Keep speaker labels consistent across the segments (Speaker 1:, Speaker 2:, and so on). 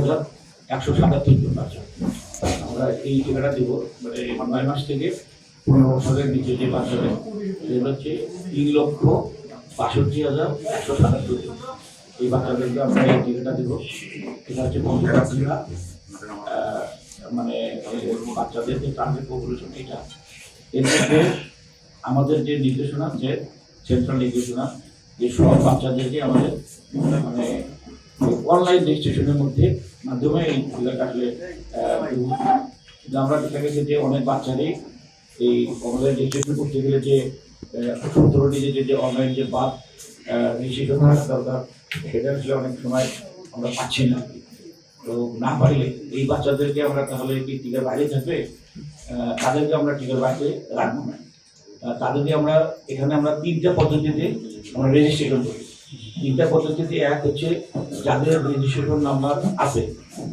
Speaker 1: হাজার একশো সাতাত্তর জন আমরা এই টিকাটা দিব মানে নয় মাস থেকে পনেরো বছরের নিচে যে বাচ্চাদের সেগুলো হচ্ছে তিন লক্ষ বাষট্টি হাজার একশো সাতাত্তর জন। এই বাচ্চাদেরকে আমরা এই টিকাটা দিব। এটা হচ্ছে পঞ্চরাত্রিরা মানে বাচ্চাদের যে টার্গেট পপুলেশন, এটা। এর মধ্যে আমাদের যে নির্দেশনা যে, সেন্ট্রাল নির্দেশনা, যে সব বাচ্চাদেরকে আমাদের মানে অনলাইন রেজিস্ট্রেশনের মধ্যে মাধ্যমে এই আসলে কিন্তু আমরা দেখা গেছে যে অনেক বাচ্চারই এই অনলাইন রেজিস্ট্রেশন করতে গেলে যে সতেরো ডিজিটের যে অনলাইন যে বাদ রেজিস্ট্রেশন থাকা দরকার সেটা আসলে অনেক সময় আমরা পাচ্ছি না। তো না পারলে এই বাচ্চাদেরকে আমরা তাহলে কি টিকার বাইরে থাকবে? তাদেরকে আমরা টিকার বাইরে রাখব না। তাদেরকে আমরা, এখানে আমরা তিনটা পদ্ধতিতে আমরা রেজিস্ট্রেশন করি। তিনটা পদ্ধতিতে এক হচ্ছে যাদের রেজিস্ট্রেশন নাম্বার আছে,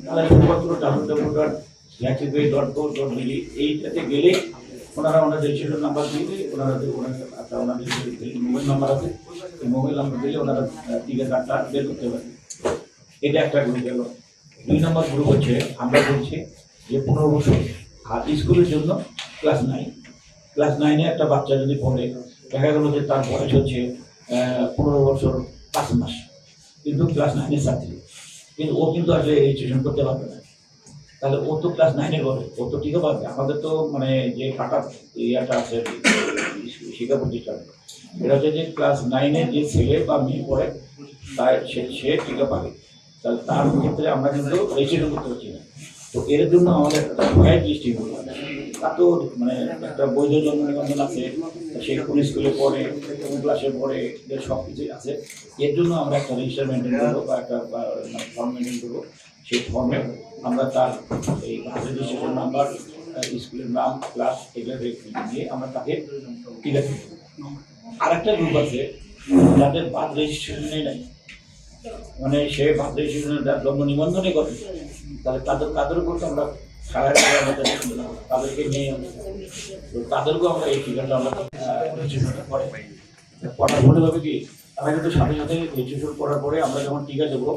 Speaker 1: তারা শুধুমাত্র W W dot dot gov dot BD এইটাতে গেলে ওনারা ওনার রেজিস্ট্রেশন নাম্বার দিলে ওনারা ওনারা ওনাদের মোবাইল নাম্বার আছে এই মোবাইল নাম্বার দিলে ওনারা টিকার কার্ডটা বের করতে পারে। এটা একটা গ্রুপ গেল দুই নম্বর গ্রুপ হচ্ছে, আমরা বলছি যে পনেরো বছর, আর স্কুলের জন্য ক্লাস নাইন ক্লাস নাইনে একটা বাচ্চা যদি পড়ে, দেখা গেল যে তার বয়স হচ্ছে পনেরো বছর, পাঁচ মাস। কিন্তু ক্লাস নাইনের ছাত্রী। কিন্তু ও কিন্তু আসলে রেজিস্ট্রেশন করতে পারবে না। তাহলে ও তো ক্লাস নাইনে করে ও তো টিকা পাবে আমাদের তো মানে যে কাটা ইয়াটা আছে, শিক্ষা প্রতিষ্ঠান, এটা হচ্ছে যে ক্লাস নাইনে যে ছেলে বা মেয়ে পড়ে তার সে সে টিকা পাবে। তাহলে তার ক্ষেত্রে আমরা কিন্তু রেজিস্ট্রেশন করতে পারছি না। তো এর জন্য আমাদের একটা হোয়াইট লিস্টিং তা মানে একটা বৈধ জন্ম নিবন্ধন আছে সে কোন স্কুলে পড়ে কোন ক্লাসে পড়ে, এদের সব কিছুই আছে। এর জন্য আমরা একটা রেজিস্টার মেনটেন করব বা একটা ফর্ম মেনটেন করব। সেই ফর্মে আমরা তার এই রেজিস্ট্রেশন নাম্বার স্কুলের নাম ক্লাস এগুলো দিয়ে আমরা তাকে টিকা দেবো আরেকটা গ্রুপ আছে, যাদের বাদ রেজিস্ট্রেশনে নাই মানে সে বাদ রেজিস্ট্রেশনের জন্ম নিবন্ধনই করে। তাহলে তাদের তাদের উপর আমরা তাদেরকে নিয়ে তাদেরকেও আমরা এই ঠিকানা আমরা করার ফলে হবে কি, তারা কিন্তু সাথে সাথে করার পরে আমরা যখন টিকা দেবো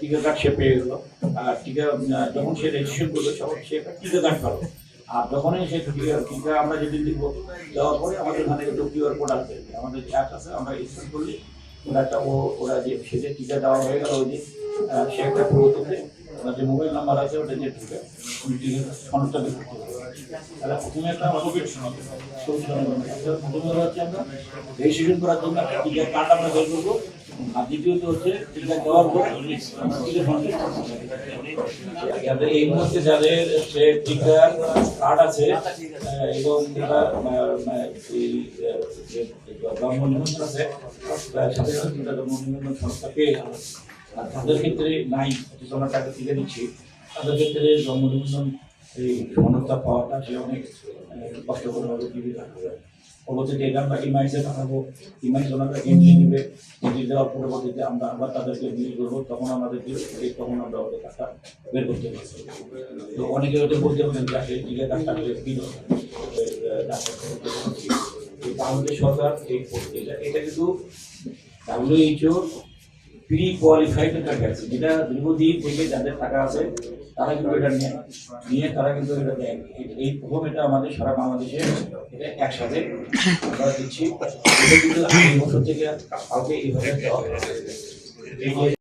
Speaker 1: টিকা কার্ড সে পেয়ে গেলো। আর টিকা যখন সে রেজিস্ট্রেশন করবে, তখন সে একটা টিকা কার্ড পাবে। আর যখনই সে টিকা আমরা যেদিন দিব, দেওয়ার পরে আমাদের ওখানে একটু কিউআর কোড আসবে। আমাদের অ্যাপ আছে, আমরা স্ক্যান করলে ওরা একটা ও ওরা যে সে টিকা দেওয়া হয়ে গেল ওই যে সে একটা যে মোবাইল নাম্বার আছে ওটা যে ঢুকে পারবে তাহলে প্রথমে একটা আচ্ছা, প্রথমে হচ্ছে আমরা রেজিস্ট্রেশন করার জন্য একটা কার্ড আমরা বের করব আর দ্বিতীয়ত হচ্ছে দেওয়ার যাদের এই মুহূর্তে যাদের হচ্ছে টিকার কার্ড আছে এবং যারা জন্ম নিবন্ধন আছে জন্ম নিবন্ধন সংস্থা পেয়ে আর যাদের ক্ষেত্রে নাই আমরা টাকা টিকা দিচ্ছি তাদের ক্ষেত্রে জন্ম নিবন্ধন এই সনদটা পাওয়াটা সে অনেক কষ্টকর হবে জীবিত পরবর্তীতে এটা আমরা ইমাইসে পাঠাবো ইমাইস ওনারা এন্ট্রি দিবে এন্ট্রি দেওয়ার পরবর্তীতে আমরা আবার তাদেরকে বিল করব। তখন আমাদেরকে তখন আমরা ওদের টাকা বের করতে পারব। তো অনেকে হয়তো বলতে পারেন যে আসলে টিকা ডাক্তার পারছি। এই সরকার এই এটা কিন্তু ডাব্লিউএইচও প্রি কোয়ালিফাইড একটা গ্যাস যেটা দীর্ঘদিন থেকে যাদের টাকা আছে, তারা কিন্তু এটা নিয়ে নিয়ে তারা কিন্তু এটা দেয়। এই- প্রথম এটা আমাদের সারা বাংলাদেশে এটা একসাথে আমরা দিচ্ছি। এটা কিন্তু আগামী বছর থেকে কাউকে এইভাবে দেওয়া হবে